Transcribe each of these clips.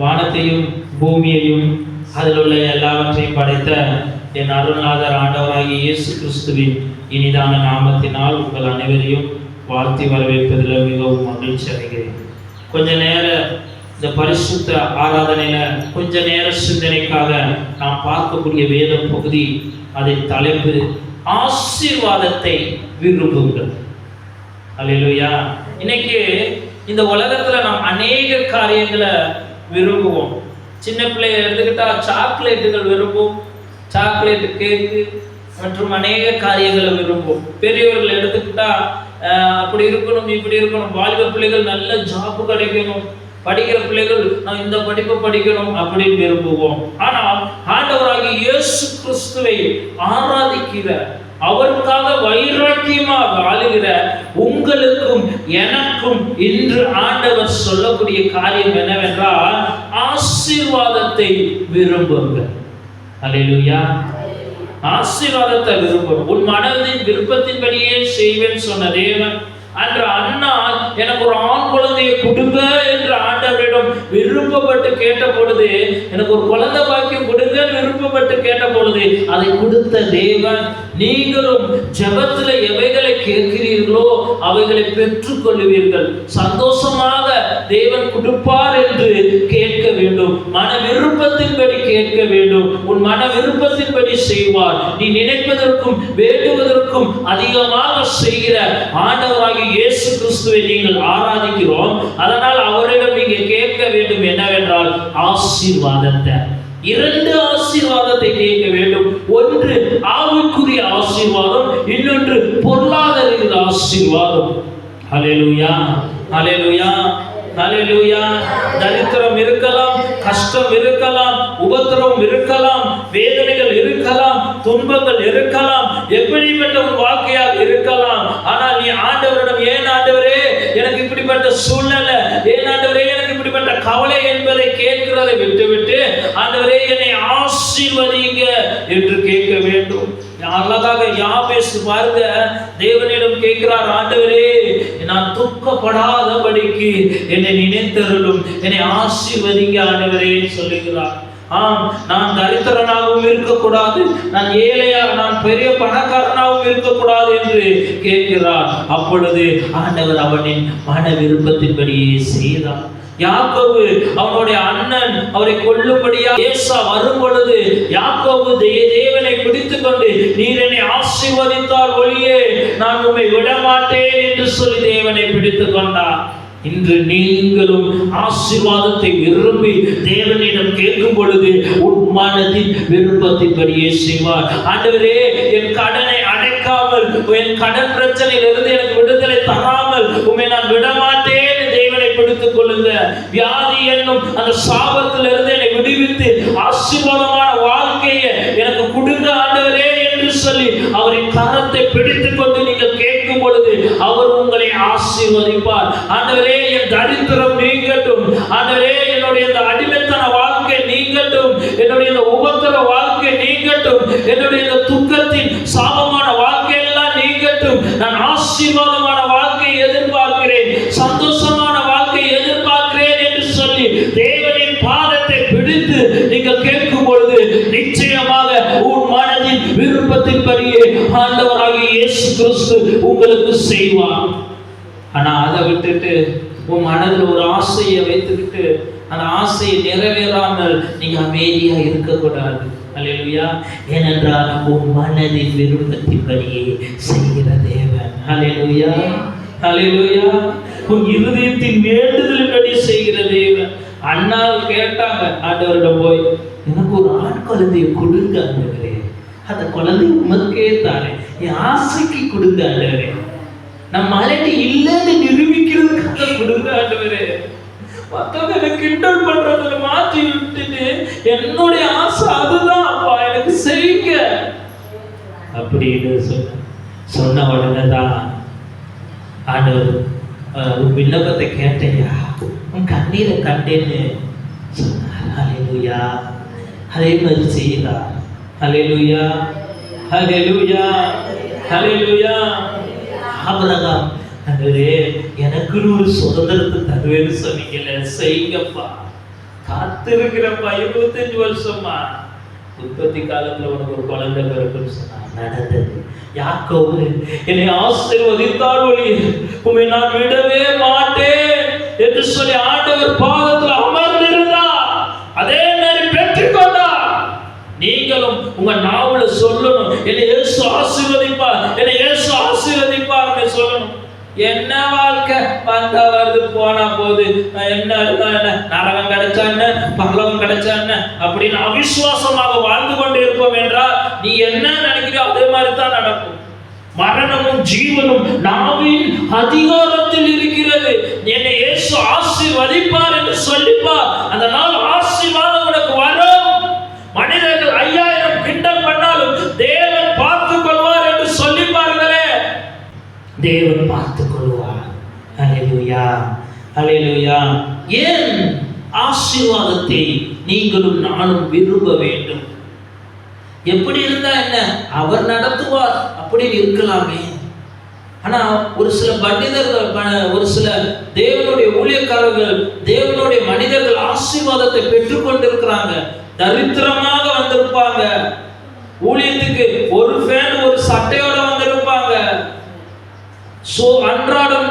வானத்தையும் பூமியையும் அதில் உள்ள எல்லாவற்றையும் படைத்த என் அருள்நாதர் ஆண்டவராகிய இயேசு கிறிஸ்துவின் இனிதான நாமத்தினால் உங்கள் அனைவரையும் வாழ்த்தி வரவேற்பதில் மிகவும் மகிழ்ச்சி அடைகிறேன். கொஞ்ச நேரம் இந்த பரிசுத்த ஆராதனையில் கொஞ்ச நேர சிந்தனைக்காக நாம் பார்க்கக்கூடிய வேத பகுதி அதன் தலைப்பு ஆசீர்வாதத்தை விரும்புங்கள். அல்லேலூயா இன்னைக்கு இந்த உலகத்தில் நாம் அநேக காரியங்களை விரும்புவோம். சின்ன பிள்ளைய எடுத்துக்கிட்டால் சாக்லேட்டுகள் விரும்பும் சாக்லேட்டு கேக்கு மற்றும் அநேக காரியங்களை விரும்பும். பெரியவர்கள் எடுத்துக்கிட்டால் அப்படி இருக்கணும் இப்படி இருக்கணும் வாலிப பிள்ளைகள் நல்ல ஜாப் கிடைக்கணும் படிக்கிற பிள்ளைகள் நான் இந்த படிப்பை படிக்கணும் அப்படின்னு விரும்புவோம். ஆனால் ஆண்டவராகி இயேசு கிறிஸ்துவை ஆராதிக்கிற அவருக்காக வைராக்கியமாக வாழுகிற உங்களுக்கும் எனக்கும் இன்று ஆண்டவர் சொல்லக்கூடிய காரியம் என்னவென்றால் ஆசீர்வாதத்தை விரும்புங்கள். அல்லேலூயா ஆசீர்வாதத்தை விரும்பும் உன் மனதின் விருப்பத்தின்படியே செய்வேன் சொன்ன தேவன் அன்று அண்ணா எனக்கு ஒரு ஆண் குழந்தையை கொடுங்க என்று ஆண்டவரிடம் விருப்பப்பட்டு கேட்ட பொழுது எனக்கு ஒரு குழந்தை பாக்கியம் கொடுங்க விருப்பப்பட்டு கேட்ட பொழுது அதை கொடுத்த தேவன் நீங்களும் ஜெபத்துல எவைகளை கேட்கிறீர்களோ அவைகளை பெற்றுக்கொள்ளுவீர்கள். சந்தோஷமாக தேவன் கொடுப்பார் என்று கேட்க வேண்டும். மன விருப்பத்தின்படி கேட்க வேண்டும். உன் மன விருப்பத்தின்படி செய்வார். நீ நினைப்பதற்கும் வேண்டுவதற்கும் அதிகமாக செய்கிற ஆண்டவராகி இயேசு கிறிஸ்துவை நீங்கள் ஆராதிக்கிறோம். அதனால் அவரிடம் நீங்கள் கேட்க வேண்டும் என்னவென்றால் ஆசீர்வாதத்தை. இரண்டு ஆசீர்வாதத்தை கேட்க வேண்டும். ஒன்று ஆவிக்குரிய ஆசீர்வாதம் இன்னொன்று பொருளாதார ஆசீர்வாதம். அலையலுயா அலையலுயா தரித்திரம் இருக்கலாம் கஷ்டம் இருக்கலாம் உபத்திரம் இருக்கலாம் வேதனைகள் இருக்கலாம் துன்பங்கள் இருக்கலாம் எப்படிப்பட்ட ஒரு வாழ்க்கையாக இருக்கலாம். ஆனால் நீ ஆண்டவரிடம் ஏன் ஆண்டவரே எனக்கு இப்படிப்பட்ட சூழ்நிலை ஏன் ஆண்டவரே எனக்கு இப்படிப்பட்ட கவலை என்பதை கேட்கிறதை விட்டுவிட்டு ஆண்டவரே என்னை ஆசீர்வதிங்க என்று கேட்க வேண்டும். அழகாக யாபேசு பாருங்க. தேவனிடம் கேட்கிறார் ஆண்டவரே நான் துக்கப்படாதபடிக்கு என்னை நினைத்தருளும். என்னை ஆசிர்வதிங்க ஆண்டவரே சொல்லுகிறார். ஆம் நான் தரித்திரனாகவும் இருக்கக்கூடாது நான் ஏழையா நான் பெரிய பணக்காரனாகவும் இருக்கக்கூடாது என்று கேட்கிறார். அப்பொழுது ஆண்டவர் அவனின் மன விருப்பத்தின்படியே செய்தார். யாக்கோவு அவனுடைய அண்ணன் அவரை கொல்லும்படியா ஏசா வரும் பொழுது யாக்கோவு தே- தேவனை பிடித்துக் கொண்டு நீர் என்னை ஆசீர்வதித்தால் ஒளியே நான் உம்மை விடமாட்டேன் என்று சொல்லி தேவனை பிடித்துக் கொண்டார் இன்று நீங்களும் ஆசீர்வாதத்தை விரும்பி தேவனிடம் கேட்கும் பொழுது உன் மனதின் விருப்பத்தின்படியே செய்வார் ஆண்டவரே என் கடனை அடைக்காமல் என் கடன் பிரச்சனையிலிருந்து எனக்கு விடுதலை தராமல் உண்மை நான் விடமாட்டேன் பிடித்துக் கொள்ளுங்க. வியாதி என்னும் அந்த சாபத்திலிருந்து என்னை விடுவித்து ஆசீர்வாதமான வாழ்க்கையை எனக்கு கொடுங்க ஆண்டவரே என்று சொல்லி அவரின் கரத்தை பிடித்துக் கொண்டு நீங்கள் கேட்கும் பொழுது அவர் உங்களை ஆசீர்வதிப்பார். ஆண்டவரே என் தரித்திரம் நீங்கட்டும். ஆண்டவரே என்னுடைய இந்த அடிமைத்தன வாழ்க்கை நீங்கட்டும். என்னுடைய இந்த உபத்திர வாழ்க்கை நீங்கட்டும். என்னுடைய இந்த துக்கத்தின் இயேசு உங்களுக்கு செய்வார். ஆனா அதை விட்டுட்டு உன் மனதில் ஒரு ஆசையை வைத்துக்கிட்டு அந்த ஆசையை நிறைவேறாமல் நீங்க அமைதியா இருக்கக்கூடாது. அலையலுயா ஏனென்றால் உன் மனதின் விருப்பத்தின்படியே செய்கிற தேவன். அலையலுயா அலையலுயா உன் இருதயத்தின் வேண்டுதலின்படி செய்கிற தேவன். அண்ணால் கேட்டாங்க ஆண்டவரிடம் போய் எனக்கு ஒரு ஆண் குழந்தையை கொடுங்க அந்த குழந்தை உமக்கே தானே என் ஆசைக்கு கொடுத்த ஆண்டவரே. நம்ம மலைக்கு இல்லைன்னு நிரூபிக்கிறதுக்காக கொடுங்க ஆண்டவரே. மற்றவங்க என்னை கிண்டல் பண்றதுல மாற்றி விட்டுட்டு என்னுடைய ஆசை அதுதான் அப்பா. எனக்கு செய்யுங்க. அப்படின்னு சொன்ன சொன்ன உடனே தான் ஆண்டவர் உன் விண்ணப்பத்தை கேட்டையா உன் கண்ணீரை கண்டேன்னு சொன்னார். அலையிலுயா அதே மாதிரி செய்கிறார். அலையிலுயா ஹலெலுயா ஹலெலுயா ஆபிரகாம் ஆண்டவரே எனக்குன்னு ஒரு சுதந்திரத்தை தருவேன்னு சொன்னீங்கல்ல செய்யுங்கப்பா. காத்திருக்கிறப்பா இருபத்தஞ்சு வருஷமா. உற்பத்தி காலத்துல உனக்கு ஒரு குழந்தை பிறக்குன்னு சொன்னா நடந்தது. யாக்கோபு என்னை ஆசீர்வதித்தால் ஒளி உண்மை நான் விடவே மாட்டேன் என்று சொல்லி ஆண்டவர் பாதத்தில் அமர்ந்திருந்தார் அதே மாதிரி பெற்றுக்கொண்டார் நீங்களும் உங்க நாவல சொல்லணும். என்னை ஏசு ஆசீர்வதிப்பார். என்னை ஏசு ஆசீர்வதிப்பார் சொல்லணும். என்ன வாழ்க்கை? வந்தா வருது போனா போது. நான் என்ன இருந்தா என்ன? நரகம் கிடைச்சா என்ன? பரலோகம் கிடைச்சா என்ன? அப்படின்னு அவிசுவாசமாக வாழ்ந்து கொண்டு இருப்போம் என்றால் நீ என்ன நினைக்கிறியோ அதே மாதிரி தான் நடக்கும். மரணமும் ஜீவனும் நாவின் அதிகாரத்தில் இருக்கிறது. என்னை ஏசு ஆசீர்வதிப்பார் என்று சொல்லிப்பார். அந்த நாள் ஆசீர்வாதம் தேவன் பார்த்து கொள்வார் அலையிலுயா அலையிலுயா ஏன் ஆசீர்வாதத்தை நீங்களும் நானும் விரும்ப வேண்டும்? எப்படி இருந்தா என்ன? அவர் நடத்துவார். அப்படின்னு இருக்கலாமே. ஆனா ஒரு சில பண்டிதர்கள் ப- ஒரு சில தேவனுடைய ஊழியக்காரர்கள் தேவனுடைய மனிதர்கள் ஆசீர்வாதத்தை பெற்றுக்கொண்டிருக்கிறாங்க. தரித்திரமாக வந்திருப்பாங்க. ஊழியத்துக்கு ஒரு ஃபேன் ஒரு சட்டையோட சோ அன்றாடம்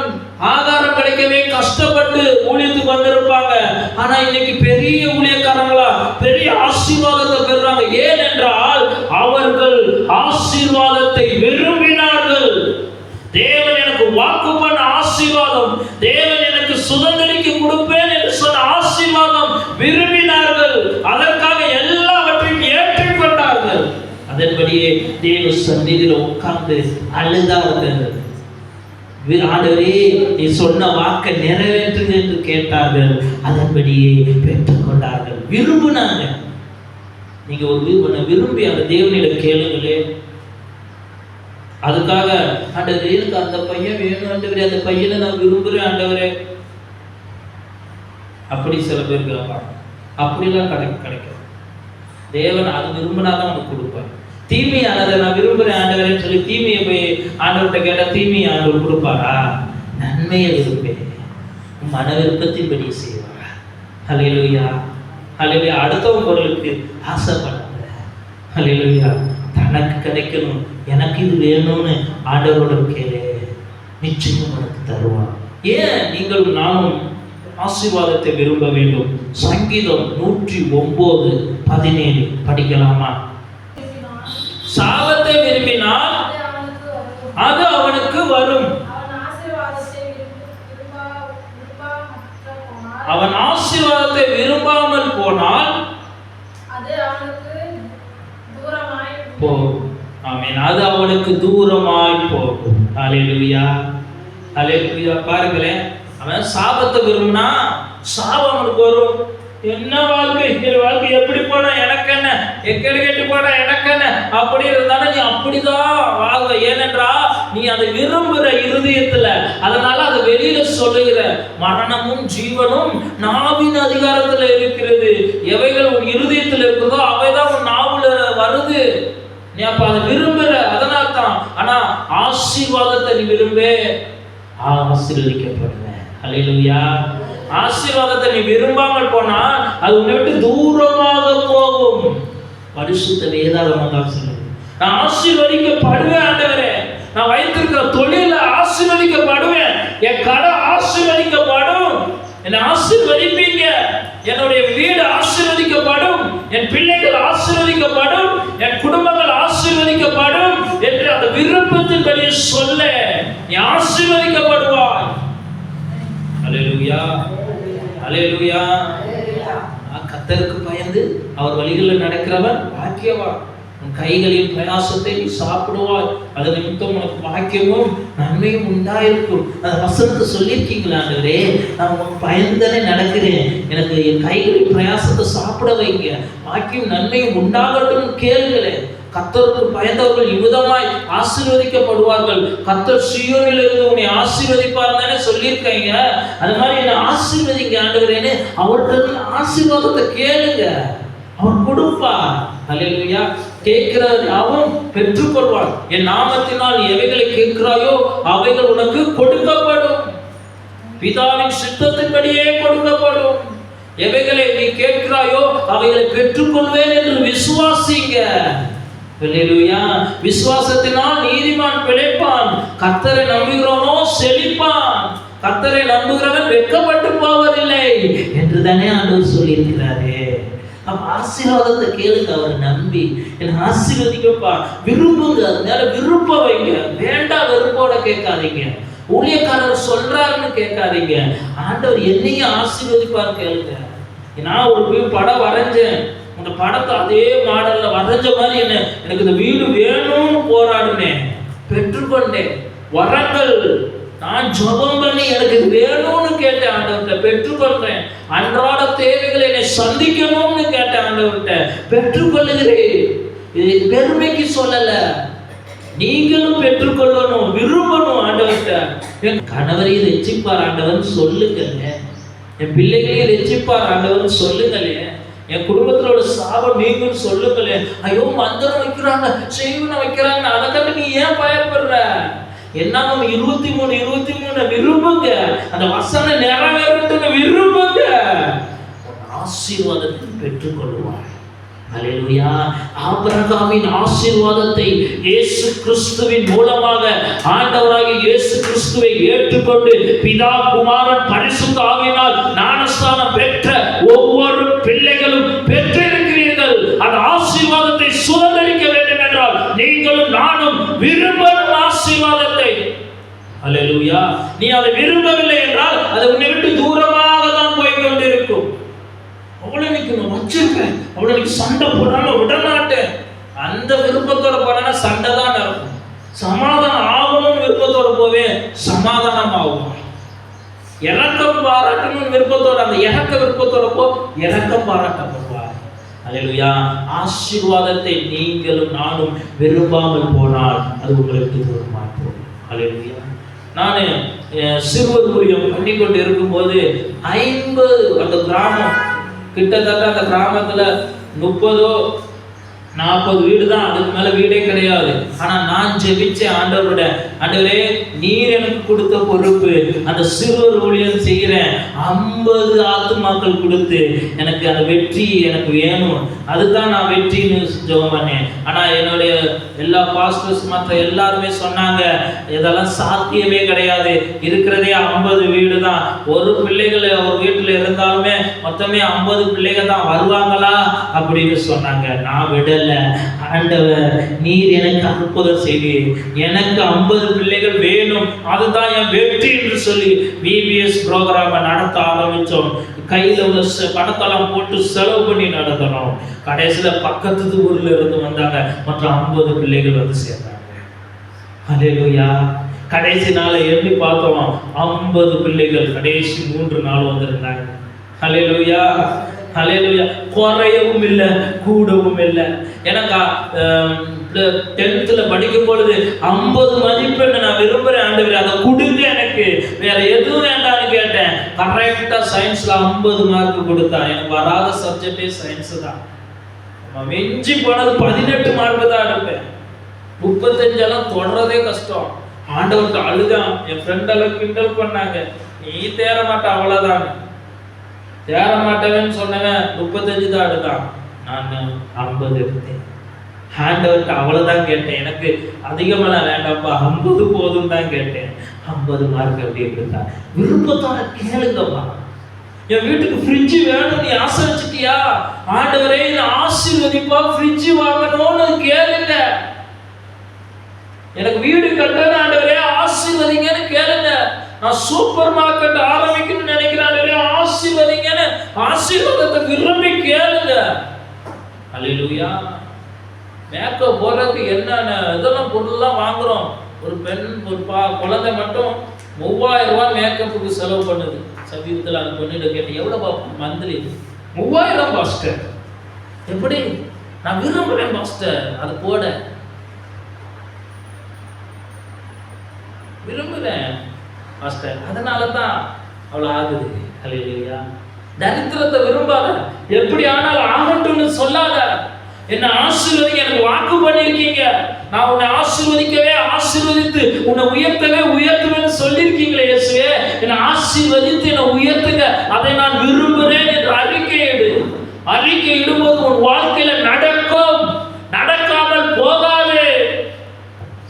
ஆகாரம் கிடைக்கவே கஷ்டப்பட்டு ஊழியத்துக்கு வந்திருப்பாங்க. ஆனா இன்னைக்கு பெரிய ஊழியக்காரங்களா பெரிய ஆசீர்வாதத்தை பெறுறாங்க. ஏனென்றால் அவர்கள் ஆசீர்வாதத்தை விரும்பினார்கள். தேவன் எனக்கு வாக்கு பண்ண ஆசீர்வாதம். தேவன் எனக்கு சுதந்திரிக்கு கொடுப்பேன் என்று சொன்ன ஆசீர்வாதம் விரும்பினார்கள். அதற்காக எல்லாவற்றையும் ஏற்றுக்கொண்டார்கள். அதன்படியே தேவ சந்நிதியில் உட்கார்ந்து அழுதார்கள். ஆண்டவரே நீ சொன்ன வாக்கை நிறைவேற்றுங்க என்று கேட்டார்கள். அதன்படியே பெற்றுக்கொண்டார்கள் விரும்பினாங்க. நீங்க ஒரு விரும்பின விரும்பி அந்த தேவனிடம் கேளுங்களே. அதுக்காக ஆண்டவரே எனக்கு அந்த பையன் வேணும். ஆண்டவரே அந்த பையனை நான் விரும்புறேன் ஆண்டவரே. அப்படி சில பேர் கேட்பாங்க. அப்படிலாம் கிடை கிடைக்கும் தேவன் அது விரும்பினாதான் உனக்கு கொடுப்பாங்க தீமையானதை நான் விரும்புகிறேன் ஆண்டவரேன்னு சொல்லி தீமையை போய் ஆண்டவர்கிட்ட கேட்டால் தீமையை ஆண்டவர் கொடுப்பாரா? நன்மையை விரும்பேன் மன விருப்பத்தின்படி செய்வாரா? அலையிலுயா அலையிலுயா அடுத்தவங்க பொருளுக்கு ஆசைப்படாத. அலையிலுயா தனக்கு கிடைக்கணும். எனக்கு இது வேணும்னு ஆண்டவரோட கேளு. நிச்சயம் உனக்கு தருவான். ஏன்? நீங்கள் நானும் ஆசீர்வாதத்தை விரும்ப வேண்டும். சங்கீதம் நூற்றி ஒன்பது பதினேழு படிக்கலாமா? சாபத்தை விரும்பினால் அது அவனுக்கு வரும். அவன் ஆசீர்வாதத்தை போனால், விரும்பாமல் போனால் அது அவனுக்கு போகும். ஆமென். அது அவனுக்கு தூரமாய் போகும். ஹalleluya. ஹalleluya. பாருங்களேன். அவன் சாபத்தை விரும்பினா சாபம் அவனுக்கு வரும். என்ன வாழ்க்கை? என் வாழ்க்கை எப்படி போனா எனக்கு என்ன? எக்கடி கெட்டு போனா எனக்கு என்ன? அப்படி இருந்தாலும் நீ அப்படிதான் வாழ்வ ஏனென்றா நீ அதை விரும்புற இருதயத்துல. அதனால அதை வெளியில சொல்லுகிற மரணமும் ஜீவனும் நாவின் அதிகாரத்துல இருக்கிறது. எவைகள் உன் இருதயத்துல இருக்குதோ அவைதான் உன் நாவுல வருது. நீ அப்ப அதை விரும்புற. அதனால தான் ஆனா ஆசீர்வாதத்தை நீ விரும்பே. ஆசீர்வதிக்கப்படுவேன். அலையிலுயா ஆசீர்வாதத்தை நீ விரும்பாமல் போனால் அது உன்னை விட்டு தூரமாக போகும். பரிசுத்த வேதாகமம் தான் சொல்லுது நான் ஆசீர்வதிக்கப்படுவேன் ஆண்டவரே. நான் வைத்திருக்கிற தொழில ஆசீர்வதிக்கப்படுவேன். என் கடை ஆசீர்வதிக்கப்படும். என்னை ஆசீர்வதிப்பீங்க. என்னுடைய வீடு ஆசீர்வதிக்கப்படும். என் பிள்ளைகள் ஆசீர்வதிக்கப்படும். என் குடும்பங்கள் ஆசீர்வதிக்கப்படும் என்று அந்த விருப்பத்தின்படி சொல்ல. நீ ஆசீர்வதிக்கப்படுவாய். Hallelujah. அலேலுயா கத்தருக்கு பயந்து அவர் வழிகளில் நடக்கிறவன் பாக்கியவான். உன் கைகளின் பிரயாசத்தை நீ சாப்பிடுவாய். அது நிமித்தம் உனக்கு பாக்கியமும் நன்மையும் உண்டாயிருக்கும். அந்த வசனத்தை சொல்லியிருக்கீங்களா ஆண்டவரே? நான் உனக்கு பயந்துதானே நடக்கிறேன். எனக்கு என் கைகளின் பிரயாசத்தை சாப்பிட வைங்க. பாக்கியம் நன்மையும் உண்டாகட்டும் கேளுங்களேன். கத்தருக்கு பயந்தவர்கள் இவ்விதமாய் ஆசீர்வதிக்கப்படுவார்கள். கத்தர் சுயோனில் இருந்து உன்னை ஆசீர்வதிப்பார் தானே சொல்லியிருக்கீங்க. அது மாதிரி என்ன ஆசீர்வதிங்க ஆண்டவரேன்னு அவர்கிட்ட ஆசீர்வாதத்தை கேளுங்க. அவர் கொடுப்பார். அல்லா கேட்கிறார். அவன் பெற்றுக்கொள்வான் என் நாமத்தினால் எவைகளை கேட்கிறாயோ அவைகள் உனக்கு கொடுக்கப்படும். பிதாவின் சித்தத்தின்படியே கொடுக்கப்படும். எவைகளை நீ கேட்கிறாயோ அவைகளை பெற்றுக்கொள்வேன் என்று விசுவாசிங்க. விசுவாசத்தினால் நீதிமான் பிழைப்பான். கத்தரை நம்புகிறவனோ செழிப்பான். கத்தரை நம்புகிறவன் வெட்கப்பட்டு போவதில்லை என்று தானே ஆண்டவர் சொல்லியிருக்கிறாரே. அப்ப ஆசீர்வாதத்தை கேளுங்க அவர் நம்பி. என்ன ஆசீர்வதிக்கப்பா விரும்புங்க அதனால விருப்ப விருப்பம் வைங்க. வேண்டாம் வெறுப்போட கேட்காதீங்க. ஊழியக்காரர் சொல்றாருன்னு கேட்காதீங்க. ஆண்டவர் என்னையும் ஆசீர்வதிப்பார் கேளுங்க. நான் ஒரு படம் வரைஞ்சேன். அந்த படத்தை அதே மாடல்ல வரைஞ்ச மாதிரி என்ன? எனக்கு இந்த வீடு வேணும்னு போராடினேன் பெற்றுக்கொண்டேன். வரங்கள் நான் ஜபம் பண்ணி எனக்கு வேணும்னு கேட்டேன் ஆண்டவர்கிட்ட பெற்றுக்கொள்றேன் அன்றாட தேவைகளை என்னை சந்திக்கணும்னு கேட்டேன் ஆண்டவர்கிட்ட பெற்றுக்கொள்ளுகிறேன். இது பெருமைக்கு சொல்லல. நீங்களும் பெற்றுக்கொள்ளணும் விரும்பணும் ஆண்டவர்கிட்ட. என் கணவரையும் ரட்சிப்பார் ஆண்டவன் சொல்லுங்கல்ல என் பிள்ளைகளையும் ரட்சிப்பார் ஆண்டவன் சொல்லுங்களேன். என் குடும்பத்தில் உள்ள சாபம் நீங்களும் சொல்லுங்களே. ஐயோ மந்திரம் வைக்கிறாங்க செய்வனை வைக்கிறாங்க. அதை கண்டு நீ ஏன் பயப்படுற? என்ன இருபத்தி மூணு இருபத்தி மூணு விரும்புங்க. அந்த வசனம் நிறைவேறதுன்னு விரும்புங்க. ஆசீர்வாதத்தை பெற்றுக்கொள்வாய் அலையிலுயா ஆபரகாமின் ஆசீர்வாதத்தை இயேசு கிறிஸ்துவின் மூலமாக ஆண்டவராக இயேசு கிறிஸ்துவை ஏற்றுக்கொண்டு பிதா குமாரன் பரிசுத்த ஆவினால் ஞானஸ்தானம் விரும்பணும் ஆசீர்வாதத்தை. அல்லேலூயா நீ அதை விரும்பவில்லை என்றால் அது உன்னை விட்டு தூரமாக தான் போய் கொண்டிருக்கும் அவளை இன்னைக்கு நான் வச்சிருக்கேன் அவளை இன்னைக்கு சண்டை போடாம விடமாட்டேன் அந்த விருப்பத்தோட போனா சண்டை தான் நடக்கும். சமாதானம் ஆகணும்னு விருப்பத்தோட போவேன் சமாதானம் ஆகும் இறக்கம் பாராட்டணும்னு விருப்பத்தோட அந்த இறக்க விருப்பத்தோட போ இறக்கம் பாராட்டப்படும். அலையா ஆசீர்வாதத்தை நீங்களும் நானும் விரும்பாமல் போனால் அது உங்களுக்கு ஒரு மாற்றம் அல்லேலூயா நான் சிறுவர் ஊழியம் பண்ணி கொண்டு இருக்கும்போது ஐம்பது அந்த கிராமம் கிட்டத்தட்ட அந்த கிராமத்தில் முப்பதோ நாற்பது வீடு தான் அதுக்கு மேல வீடே கிடையாது. ஆனா நான் ஜெபிச்ச ஆண்டவரோட ஆண்டவரே நீர் எனக்கு கொடுத்த பொறுப்பு. அந்த சிறுவர் ஊழியம் செய்கிறேன் ஐம்பது ஆத்துமாக்கள் கொடுத்து எனக்கு அந்த வெற்றி எனக்கு வேணும். அதுதான் நான் வெற்றின்னு ஜெபம் பண்ணேன். ஆனா என்னுடைய எல்லா பாஸ்டர்ஸ் மற்ற எல்லாருமே சொன்னாங்க இதெல்லாம் சாத்தியமே கிடையாது. இருக்கிறதே ஐம்பது வீடு தான் ஒரு பிள்ளைகள் ஒரு வீட்டில் இருந்தாலுமே மொத்தமே ஐம்பது பிள்ளைங்க தான் வருவாங்களா? அப்படின்னு சொன்னாங்க. நான் விடல. ஆண்டவர் நீர் எனக்கு அற்புதம் செய்வீர் எனக்கு ஐம்பது பிள்ளைகள் வேணும். அதுதான் என் வெற்றி என்று சொல்லி விபிஎஸ் ப்ரோக்ராமை நடத்த ஆரம்பிச்சோம் கையில உள்ள பணத்தெல்லாம் போட்டு செலவு பண்ணி நடத்தணும் கடைசியில பக்கத்து ஊர்ல இருந்து வந்தாங்க. மற்ற ஐம்பது பிள்ளைகள் வந்து சேர்ந்தாங்க. ஹalleluya. கடைசி நாளை எப்படி பார்த்தோம். ஐம்பது பிள்ளைகள் கடைசி மூன்று நாள் வந்திருந்தாங்க. ஹalleluya. ஹalleluya குறையவும் இல்லை கூடவும் இல்லை எனக்கா டென்த்தில் படிக்கும் பொழுது ஐம்பது மதிப்பெண் நான் விரும்புகிறேன் ஆண்டவர். அதை கொடுங்க எனக்கு. வேற எதுவும் வேண்டாம்னு கேட்டேன். கரெக்டாக சயின்ஸில் ஐம்பது மார்க் கொடுத்தான். எனக்கு வராத சப்ஜெக்டே சயின்ஸ் தான். மிஞ்சி போனது பதினெட்டு மார்க் தான் எடுப்பேன். முப்பத்தஞ்செல்லாம் தொடரதே கஷ்டம். ஆண்டவருக்கு அழுதான். என் ஃப்ரெண்டெல்லாம் கிண்டல் பண்ணாங்க. நீ தேர மாட்டேன் அவ்வளோதான் தேர மாட்டேன்னு சொன்னவன் முப்பத்தஞ்சு தான். எடுத்தான் நான் ஐம்பது எடுத்தேன். ஹேண்டவர்கிட்ட அவ்வளோதான் கேட்டேன். எனக்கு அதிகமெல்லாம் வேண்டாம்ப்பா. ஐம்பது போதும் தான் கேட்டேன். ஐம்பது மார்க் அப்படி எடுத்தான் விருப்பத்தோட கேளுங்கப்பா என் வீட்டுக்கு ஃப்ரிட்ஜ் வேணும். நீ ஆசை வச்சுட்டியா ஆண்டவரே இந்த ஆசீர்வதிப்பா. ஃப்ரிட்ஜ் வாங்கணும்னு கேளுங்க. எனக்கு வீடு கட்டணும் ஆண்டவரே. ஆசீர்வதிங்கன்னு கேளுங்க. நான் சூப்பர் மார்க்கெட் ஆரம்பிக்கணும்னு நினைக்கிறேன். ஆண்டவரே ஆசீர்வதிங்கன்னு ஆசீர்வாதத்தை விரும்பி கேளுங்க. அல்லேலூயா மேக்கப் போடுறதுக்கு என்னென்ன இதெல்லாம் பொருள்லாம் வாங்குறோம்? ஒரு பெண் ஒரு பா குழந்தை மட்டும் மூவாயிரம் ரூபாய் மேக்கப்புக்கு செலவு பண்ணுது. சமீபத்தில் அந்த பொண்ணிட்ட கேட்டேன் எவ்வளோ மந்த்லி மூவாயிரம் பாஸ்டர் எப்படி? நான் விரும்புகிறேன் பாஸ்டர் அது போட. விரும்புகிறேன் மாஸ்டர் அதனால தான் அவ்வளோ ஆகுது. அல்லையா தரித்திரத்தை விரும்பாத எப்படி ஆனாலும் ஆகட்டும்னு சொல்லாத என்ன ஆசீர்வதிக்க எனக்கு வாக்கு பண்ணியிருக்கீங்க. நான் உன்னை ஆசீர்வதிக்கவே ஆசீர்வதித்து உன்னை உயர்த்தவே உயர்த்துவேன்னு சொல்லியிருக்கீங்களே இயேசுவே. என்னை ஆசீர்வதித்து என்னை உயர்த்துங்க. அதை நான் விரும்புகிறேன் என்று அறிக்கையிடு அறிக்கை இடும்போது உன் வாழ்க்கையில நடக்கும் நடக்காமல் போகாது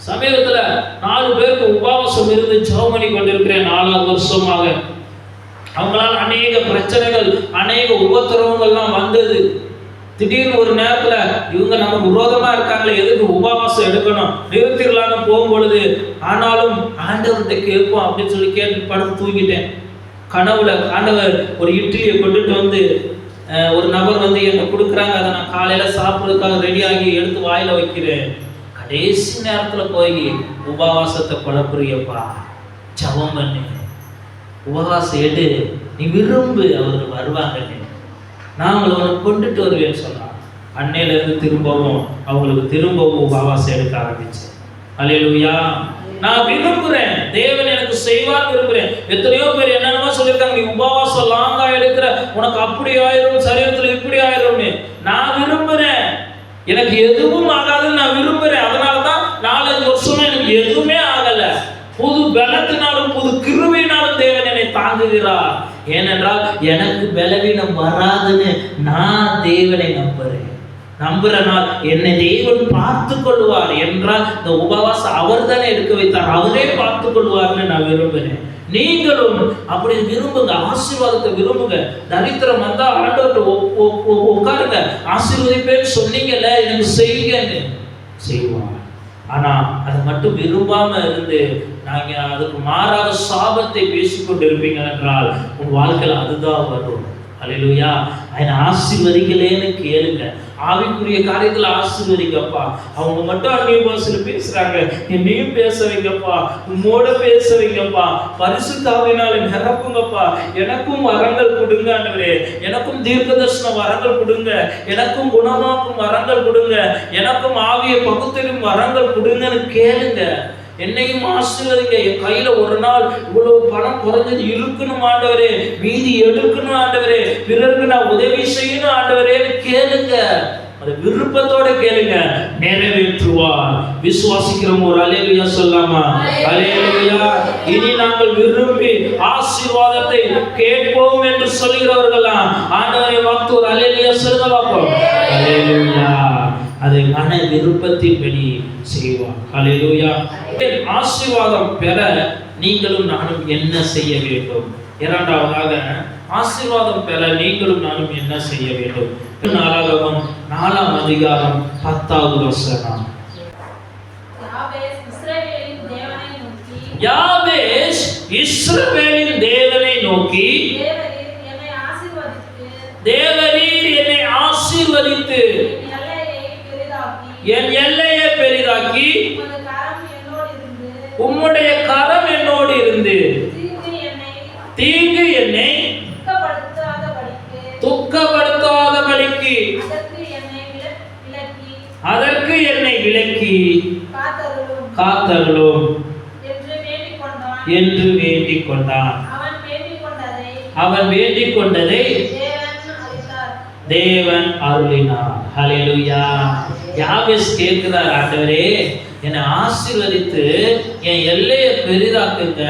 சமீபத்தில் நாலு பேருக்கு உபவாசம் இருந்து ஜெபம் பண்ணி கொண்டிருக்கிறேன் நாலாவது வருஷமாக. அவங்களால அநேக பிரச்சனைகள் அநேக உபத்திரவங்கள்லாம் வந்தது. திடீர்னு ஒரு நேரத்தில் இவங்க நமக்கு விரோதமா இருக்காங்களே எதுக்கு உபவாசம் எடுக்கணும்? நிறுத்திடலாம்னு போகும்பொழுது ஆனாலும் ஆண்டவர்கிட்ட கேட்போம் அப்படின்னு சொல்லி கேட்டு படுத்து தூங்கிட்டேன். கனவுல ஆண்டவர் ஒரு இட்லியை கொண்டுட்டு வந்து ஒரு நபர் வந்து என்னை கொடுக்குறாங்க. அதை நான் காலையில் சாப்பிட்றதுக்காக ரெடியாகி எடுத்து வாயில் வைக்கிறேன். கடைசி நேரத்தில் போய் உபவாசத்தை கொலை புரியப்பா ஜபம் பண்ணு. உபவாசம் எடு. நீ விரும்பு அவர் வருவாங்கன்னு. நான் அவங்களை உனக்கு கொண்டுட்டு வருவேன்னு சொன்னான் அன்னையிலேருந்து திரும்பவும் அவங்களுக்கு திரும்பவும் உபவாசம் எடுக்க ஆரம்பிச்சு அலையலுயா நான் விரும்புகிறேன் தேவன் எனக்கு செய்வார் விரும்புகிறேன் எத்தனையோ பேர் என்னென்னமோ சொல்லியிருக்காங்க. நீ உபவாசம் லாங்காக எடுக்கிற. உனக்கு அப்படி ஆயிரும் சரீரத்தில் இப்படி ஆயிரும்னு. நான் விரும்புகிறேன் எனக்கு எதுவும் ஆகாதுன்னு நான் விரும்புறேன். அதனால தான் நாலஞ்சு வருஷமா எனக்கு எதுவுமே ஆகல. புது பலத்தினாலும் புது கிருபையினாலும் தேவன் என்னை தாங்குகிறார். ஏனென்றால் எனக்கு பலவீனம் வராதுன்னு நான் தேவனை நம்புறேன். நம்புறனால் என்னை தேவன் பார்த்து கொள்வார் என்றால் இந்த உபவாசம் அவர் தானே எடுக்க வைத்தார். அவரே பார்த்து கொள்வார்னு நான் விரும்புகிறேன். நீங்களும் அப்படி விரும்புங்க ஆசீர்வாதத்தை விரும்புங்க. தரித்திரம் வந்தா ஆண்டவர்கிட்ட உட்காருங்க. ஆசீர்வதிப்பேன்னு சொன்னீங்கல்ல எனக்கு செய்யுங்கன்னு. செய்வாங்க. ஆனா அதை மட்டும் விரும்பாம இருந்து நாங்க அதுக்கு மாறாத சாபத்தை பேசிக்கொண்டு இருப்பீங்க என்றால் உன் வாழ்க்கையில் அதுதான் வரும். அல்லேலூயா ఆయన ஆசீர்வதிக்கலேன்னு கேளுங்க ஆவிக்குரிய காரியத்துல ஆசீர்வதிங்கப்பா அவங்க மட்டும் அந்நிய பாஷையில பேசுறாங்க என்னையும் பேச வைங்கப்பா உம்மோட பேச வைங்கப்பா பரிசுத்தாவினால நிரப்புங்கப்பா எனக்கும் வரங்கள் கொடுங்க ஆண்டவரே எனக்கும் தீர்க்கதர்ஷன வரங்கள் கொடுங்க எனக்கும் குணமாக்கும் வரங்கள் கொடுங்க எனக்கும் ஆவிய பகுத்தறிவும் வரங்கள் கொடுங்கன்னு கேளுங்க என்னையும் ஆசீர்வதிங்க. என் கையில ஒரு நாள் இவ்வளவு பணம் குறைஞ்சது இருக்கணும் ஆண்டவரே. மீதி எடுக்கணும் ஆண்டவரே. பிறருக்கு நான் உதவி செய்யணும் ஆண்டவரேன்னு கேளுங்க. அது விருப்பத்தோட கேளுங்க. நிறைவேற்றுவார். விசுவாசிக்கிறோம் ஒரு அலேலியா சொல்லாமா? அலேலியா இனி நாங்கள் விரும்பி ஆசீர்வாதத்தை கேட்போம் என்று சொல்கிறவர்களாம் ஆண்டவரை வாக்கு ஒரு அலேலியா சொல்லுங்க பார்ப்போம். அலேலியா அதை மன விருப்பத்தின்படி செய்வார். அலேலுயா ஆசீர்வாதம் பெற நீங்களும் நானும் என்ன செய்ய வேண்டும்? இரண்டாவதாக ஆசீர்வாதம் பெற நீங்களும் நானும் என்ன செய்ய வேண்டும்? நாளாகவும் நாலாம் அதிகாரம் பத்தாவது வசனம். யாவேஸ் இஸ்ரவேலின் தேவனை நோக்கி தேவரீர் என்னை ஆசீர்வதித்து தேவரீர் என்னை ஆசீர்வதித்து என் எல்லையை பெரிதாக்கி என் எல்லையை பெரிதாக்கி உம்முடைய கரம் என்னோடு இருந்து. தீங்கு என்னை என்னை துக்கப்படுத்தாதபடிக்கு. அதற்கு என்னை விலக்கி விலக்கி காத்தருளும். என்று வேண்டிக் கொண்டான் அவன் வேண்டிக் கொண்டதை தேவன் அருளினார். ஹalleluya. யாபேஸ் கேட்கிறார் ஆண்டவரே என்னை ஆசீர்வதித்து என் எல்லையை பெரிதாக்குங்க.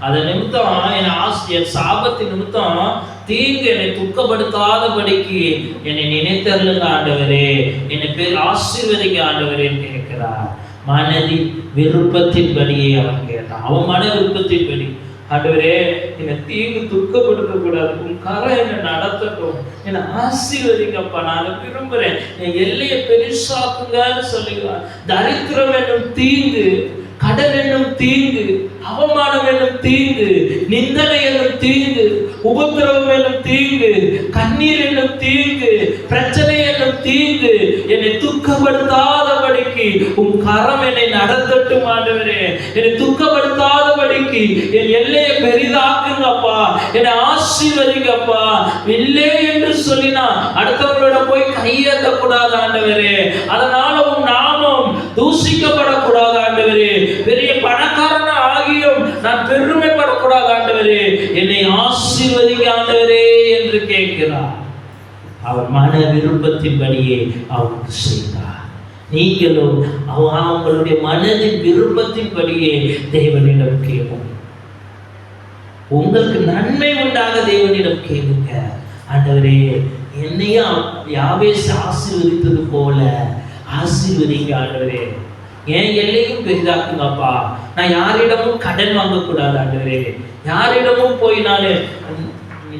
அதை நிமித்தம் என் ஆஸ் என் சாபத்தின் நிமித்தம் தீங்கு என்னை துக்கப்படுத்தாதபடிக்கு என்னை நினைத்தருளுங்க ஆண்டவரே. என்னை பேர் ஆசீர்வதிங்க ஆண்டவரே கேட்கிறார். மனதின் விருப்பத்தின்படியே அவன் கேட்டான். அவன் மன விருப்பத்தின்படி. ஆண்டவரே என்னை தீங்கு துக்கப்படுத்த கூடாது உன் கரை என்னை நடத்தட்டும். என்னை ஆசீர்வதிங்கப்பா நான் விரும்புறேன். என் எல்லையை பெருசாக்குங்கன்னு சொல்லிக்கலாம் தரித்திரம் என்னும் தீங்கு. கடல் என்னும் தீங்கு அவமானம் என்னும் தீங்கு நிந்தனை என்னும் தீங்கு உபத்திரவம் என்னும் தீங்கு கண்ணீர் என்னும் தீங்கு பிரச்சனை என்னும் தீங்கு. என்னை துக்கப்படுத்தாதபடிக்கு உன் கரம் என்னை நடத்தட்டும் ஆண்டவரே. என்னை துக்கப்படுத்தாதபடிக்கு என் எல்லையை பெரிதாக்குங்கப்பா. என்னை ஆசீர்வதிங்கப்பா. இல்லை என்று சொல்லினா அடுத்தவங்களோட போய் கையேற்றக்கூடாது ஆண்டவரே. அதனால உன் தூசிக்கப்படக்கூடாது ஆண்டவரே. பெரிய பணக்காரன ஆகியும் நான் பெருமைப்படக்கூடாது ஆண்டவரே. என்னை ஆசீர்வதிக்க ஆண்டவரே என்று கேட்கிறார். அவர் மன விருப்பத்தின்படியே அவருக்கு செய்தார். நீங்களும் அவங்களுடைய மனதின் விருப்பத்தின்படியே தேவனிடம் கேட்போம் உங்களுக்கு நன்மை உண்டாக தேவனிடம் கேளுங்க. ஆண்டவரே என்னையும் யாவேஸ் ஆசீர்வதித்தது போல ஆசீர்வதிங்க ஆண்டவரே. என் எல்லையும் பெரிதாக்குங்கப்பா. நான் யாரிடமும் கடன் வாங்கக்கூடாது ஆண்டவரே. யாரிடமும் போய் நான்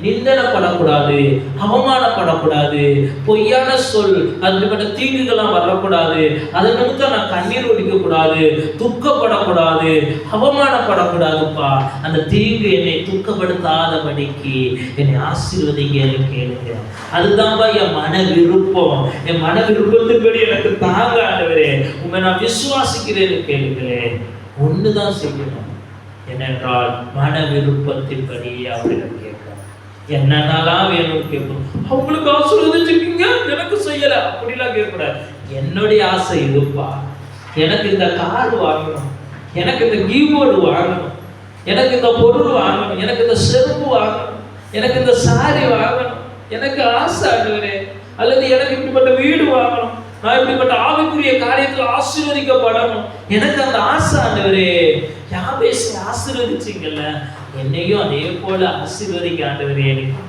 நிந்தனப்படக்கூடாது அவமானப்படக்கூடாது பொய்யான சொல் அப்படிப்பட்ட தீங்குகள்லாம் வரக்கூடாது அதை நிமித்தம் நான் கண்ணீர் ஒடிக்கக்கூடாது துக்கப்படக்கூடாது அவமானப்படக்கூடாதுப்பா. அந்த தீங்கு என்னை துக்கப்படுத்தாதபடிக்கு என்னை ஆசீர்வதிங்க கேளுங்க. அதுதான்ப்பா என் மன விருப்பம். என் மன விருப்பத்தின்படி எனக்கு தாங்க ஆண்டவரே உங்களை நான் விசுவாசிக்கிறேன்னு கேளுங்களேன். ஒண்ணுதான் செய்யணும். ஏனென்றால் மன விருப்பத்தின்படி அவர்களுக்கு என்னென்னலாம் வேணும்னு கேட்கணும். அவங்களுக்கு ஆசீர்வதிச்சிருக்கீங்க எனக்கு செய்யல. அப்படிலாம் கேட்கக்கூடாது. என்னுடைய ஆசை இதுப்பா. எனக்கு இந்த கார் வாங்கணும். எனக்கு இந்த கீபோர்டு வாங்கணும். எனக்கு இந்த பொருள் வாங்கணும். எனக்கு இந்த செருப்பு வாங்கணும். எனக்கு இந்த சாரி வாங்கணும். எனக்கு ஆசை ஆண்டவரே அல்லது எனக்கு இப்படிப்பட்ட வீடு வாங்கணும். நான் இப்படிப்பட்ட ஆவிக்குரிய காரியத்தில் ஆசீர்வதிக்கப்படணும் எனக்கு அந்த ஆசை ஆண்டவரே யாபேசி ஆசீர்வதிச்சிங்கல்ல? என்னையும் அதே போல ஆசீர்வதிக்க ஆண்டவரே எனக்கு.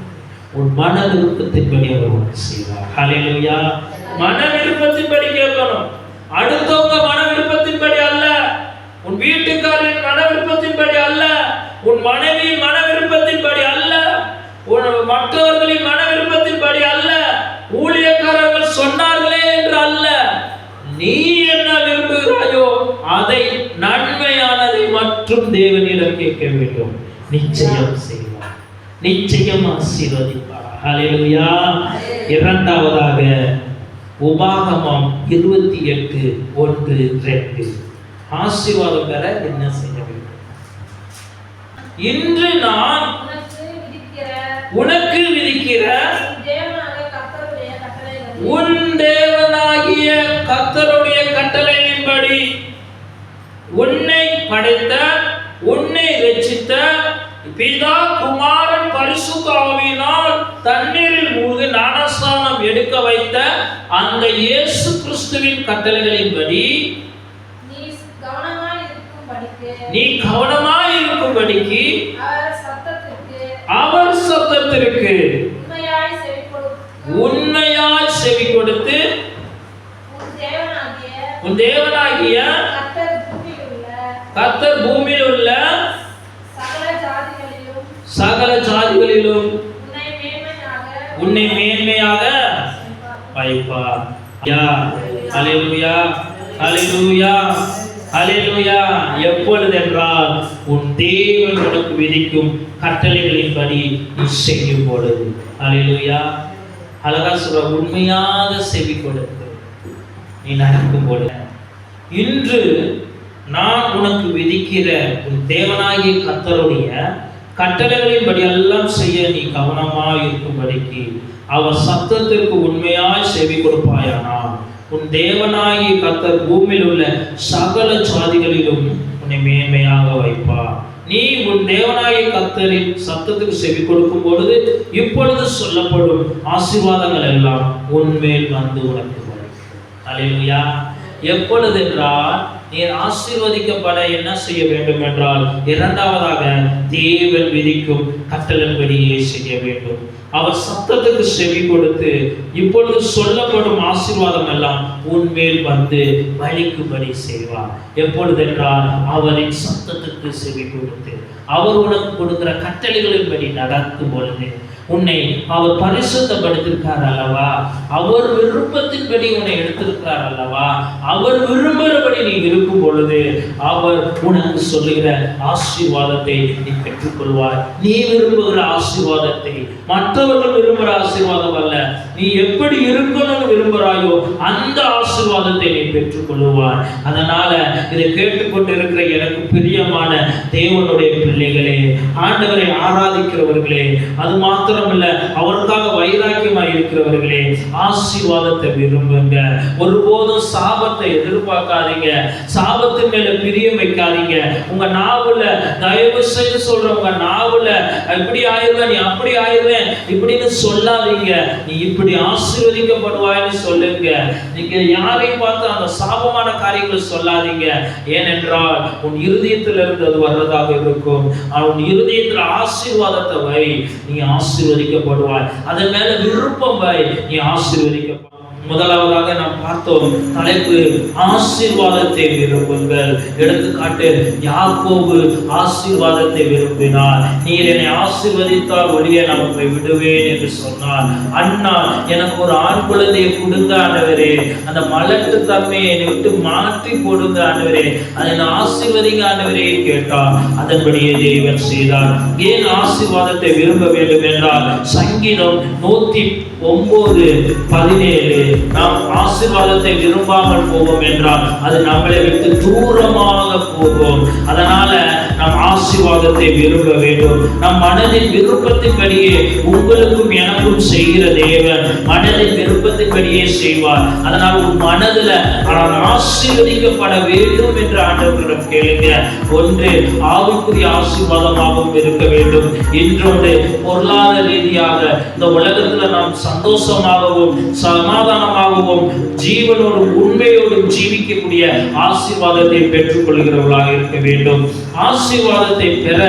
உன் மன விருப்பத்தின்படி அவர் உனக்கு செய்வார். ஹalleluya மன விருப்பத்தின்படி கேட்கணும். அடுத்தவங்க மன விருப்பத்தின்படி அல்ல. உன் வீட்டுக்காரின் மன விருப்பத்தின்படி அல்ல. உன் மனைவியின் மன விருப்பத்தின்படி அல்ல. உன் மற்றவர்களின் மன விருப்பத்தின்படி அல்ல. ஊழியக்காரர்கள் சொன்னார்களே என்று அல்ல. நீ என்ன விரும்புகிறாயோ அதை நன்மையானதை மற்றும் தேவனிடம் கேட்க வேண்டும். நிச்சயம் செய்வார். நிச்சயம் ஆசீர்வதிப்பார். ஹalleluya இரண்டாவதாக உபாகமம் இருபத்தி எட்டு ஒன்று ரெண்டு. ஆசீர்வாதம் பெற என்ன செய்ய வேண்டும்? இன்று நான் உனக்கு விதிக்கிற உன் தேவனாகிய கர்த்தருடைய கட்டளையின்படி உன்னை படைத்த உன்னை ரட்சித்த பிதா குமாரன் பரிசுத்த ஆவியினால் தண்ணீரில் மூழ்கி ஞானஸ்நானம் எடுக்க வைத்த அந்த இயேசு கிறிஸ்துவின் கட்டளைகளின்படி நீ கவனமாய் இருக்கும்படிக்கு அவர் சத்தத்திற்கு உண்மையாய் செவி கொடுத்து உன் தேவனாகிய உன் கர்த்தர் பூமியில் உள்ள சகல ஜாதிகளிலும் உன்னை மேன்மையாக உன்னை வைப்பார். யா ஹalleluya ஹalleluya ஹalleluya. எப்பொழுது என்றால் உன் தேவன் உனக்கு விதிக்கும் கட்டளைகளின்படி நீ செய்யும் பொழுது ஹalleluya. அழகா சொல்ற உண்மையாக செவி கொடுத்து நீ நடக்கும் பொழுது இன்று நான் உனக்கு விதிக்கிற உன் தேவனாகிய கத்தருடைய கட்டளைகளின்படி எல்லாம் செய்ய நீ கவனமாக இருக்கும்படிக்கு அவர் சத்தத்திற்கு உண்மையாய் செவி கொடுப்பாயானால் உன் தேவனாகிய கத்தர் பூமியில் உள்ள சகல சாதிகளிலும் உன்னை மேன்மையாக வைப்பார். நீ உன் தேவனாய கர்த்தரின் சத்தத்துக்கு செவி கொடுக்கும் பொழுது இப்பொழுது சொல்லப்படும் ஆசீர்வாதங்கள் எல்லாம் உன்மேல் வந்து உனக்கு வரும். எப்பொழுது என்றால் நீர் ஆசீர்வதிக்கப்பட என்ன செய்ய வேண்டும் என்றால் இரண்டாவதாக தேவன் விதிக்கும் கட்டளின்படியே செய்ய வேண்டும். அவர் சத்தத்துக்கு செவி கொடுத்து இப்பொழுது சொல்லப்படும் ஆசீர்வாதம் எல்லாம் உன்மேல் வந்து வலிக்கும்படி செய்வார். எப்பொழுதென்றால் அவரின் சத்தத்துக்கு செவி கொடுத்து அவர் உனக்கு கொடுக்கிற கட்டளைகளின்படி நடக்கும் பொழுது உன்னை அவர் பரிசுத்தப்படுத்திருக்கார் அல்லவா? அவர் விருப்பத்தின்படி உன்னை எடுத்திருக்கார் அல்லவா? அவர் விரும்புகிறபடி நீ இருக்கும் பொழுது அவர் உனக்கு சொல்லுகிற ஆசீர்வாதத்தை நீ பெற்றுக்கொள்வாய் நீ விரும்புகிற ஆசீர்வாதத்தை மற்றவர்கள் விரும்புகிற ஆசீர்வாதம் அல்ல நீ எப்படி இருக்கணும்னு விரும்புகிறாயோ அந்த ஆசீர்வாதத்தை நீ பெற்றுக்கொள்வாய் அதனால இதை கேட்டுக்கொண்டு இருக்கிற எனக்கு பிரியமான தேவனுடைய பிள்ளைகளே ஆண்டவரை ஆராதிக்கிறவர்களே அது மாத்திரமில்ல அவருக்காக வைராக்கியம் இருக்கிறவர்களே ஆசீர்வாதத்தை விரும்புங்க. ஒருபோதும் சாபத்தை எதிர்பார்க்காதீங்க. சாபத்து மேல பிரியம் வைக்காதீங்க. உங்க நாவுல தயவு செய்து சொல்ற உங்க நாவுல இப்படி ஆயிருவேன் நீ அப்படி ஆயிடுவேன் இப்படின்னு சொல்லாதீங்க. நீ இப்படி இப்படி ஆசீர்வதிக்கப்படுவாய்ன்னு சொல்லுங்க. நீங்க யாரையும் பார்த்து அந்த சாபமான காரியங்களை சொல்லாதீங்க. ஏனென்றால் உன் இருதயத்திலிருந்து அது வர்றதாக இருக்கும். உன் இருதயத்தில் ஆசீர்வாதத்தை வை. நீ ஆசீர்வதிக்கப்படுவாய். அதன் மேல விருப்பம் வை நீ ஆசீர்வதிக்க முதலாவதாக நாம் பார்த்தோம் தலைப்பு ஆசீர்வாதத்தை விரும்புங்கள். எடுத்துக்காட்டு யாக்கோபு ஆசீர்வாதத்தை விரும்பினார். நீர் என்னை ஆசீர்வதித்தால் ஒளிய நான் உங்களை விடுவேன் என்று சொன்னார். அண்ணா எனக்கு ஒரு ஆண் குழந்தையை கொடுங்க ஆண்டவரே. அந்த மலட்டு தன்மையை என்னை விட்டு மாற்றி போடுங்க ஆண்டவரே. அதை நான் ஆசீர்வதிங்க ஆண்டவரே கேட்டார். அதன்படியே தேவன் செய்தார். ஏன் ஆசீர்வாதத்தை விரும்ப வேண்டும்? என்றால் சங்கீதம் நூத்தி ஒன்பது பதினேழு. நாம் ஆசீர்வாதத்தை விரும்பாமல் போவோம் என்றால் அது நம்மளை விட்டு தூரமாக போகும். அதனால நாம் ஆசீர்வாதத்தை விரும்ப வேண்டும். நம் மனதின் விருப்பத்தின்படியே உங்களுக்கும் எனக்கும் செய்கிற தேவன் மனதின் விருப்பத்தின்படியே செய்வார். அதனால் உன் மனதுல நான் ஆசீர்வதிக்கப்பட வேண்டும் என்று ஆண்டவர்களிடம் கேளுங்க ஒன்று ஆவிக்குரிய ஆசீர்வாதமாகவும் இருக்க வேண்டும். இன்றொன்று பொருளாதார ரீதியாக இந்த உலகத்துல நாம் சந்தோஷமாகவும் சமாதானமாகவும் ஜீவனோடும் உண்மையோடும் ஜீவிக்கக்கூடிய ஆசீர்வாதத்தை பெற்றுக்கொள்கிறவர்களாக இருக்க வேண்டும். ஆசீர்வாதத்தை பெற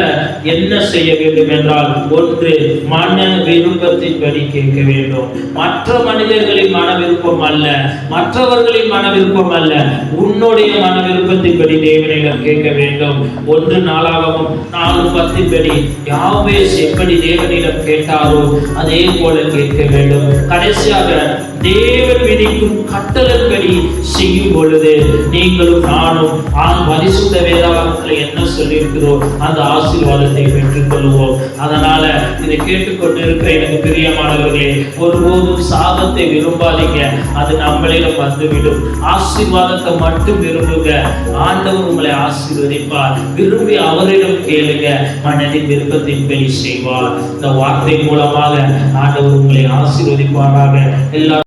என்ன செய்ய வேண்டும் என்றால் ஒன்று மன விருப்பத்தின்படி கேட்க வேண்டும். மற்ற மனிதர்களின் மன விருப்பம் அல்ல. மற்றவர்களின் மன விருப்பம் அல்ல. உன்னுடைய மன விருப்பத்தின்படி தேவனிடம் கேட்க வேண்டும். ஒன்று நாளாகவும் நாலு பத்தின்படி. யாவே எப்படி தேவனிடம் கேட்டாரோ அதே போல கேட்க வேண்டும். கடைசியாக தேவன் விதிக்கும் கட்டளப்படி செய்யும் பொழுது நீங்களும் நானும் ஆண் பரிசுத்த வேதாளத்தில் என்ன சொல்லியிருக்கிறோம்? அந்த ஆசீர்வாதத்தை பெற்றுக்கொள்வோம். அதனால இதை கேட்டுக்கொண்டு இருக்கிற எனக்கு பிரியமானவர்களே ஒருபோதும் சாபத்தை விரும்பாதீங்க. அது நம்மளிடம் வந்துவிடும். ஆசீர்வாதத்தை மட்டும் விரும்புங்க. ஆண்டவர் உங்களை ஆசீர்வதிப்பார். விரும்பி அவரிடம் கேளுங்க. மனதின் விருப்பத்தின்படி செய்வார். இந்த வார்த்தை மூலமாக ஆண்டவர் உங்களை ஆசீர்வதிப்பாராக. எல்லா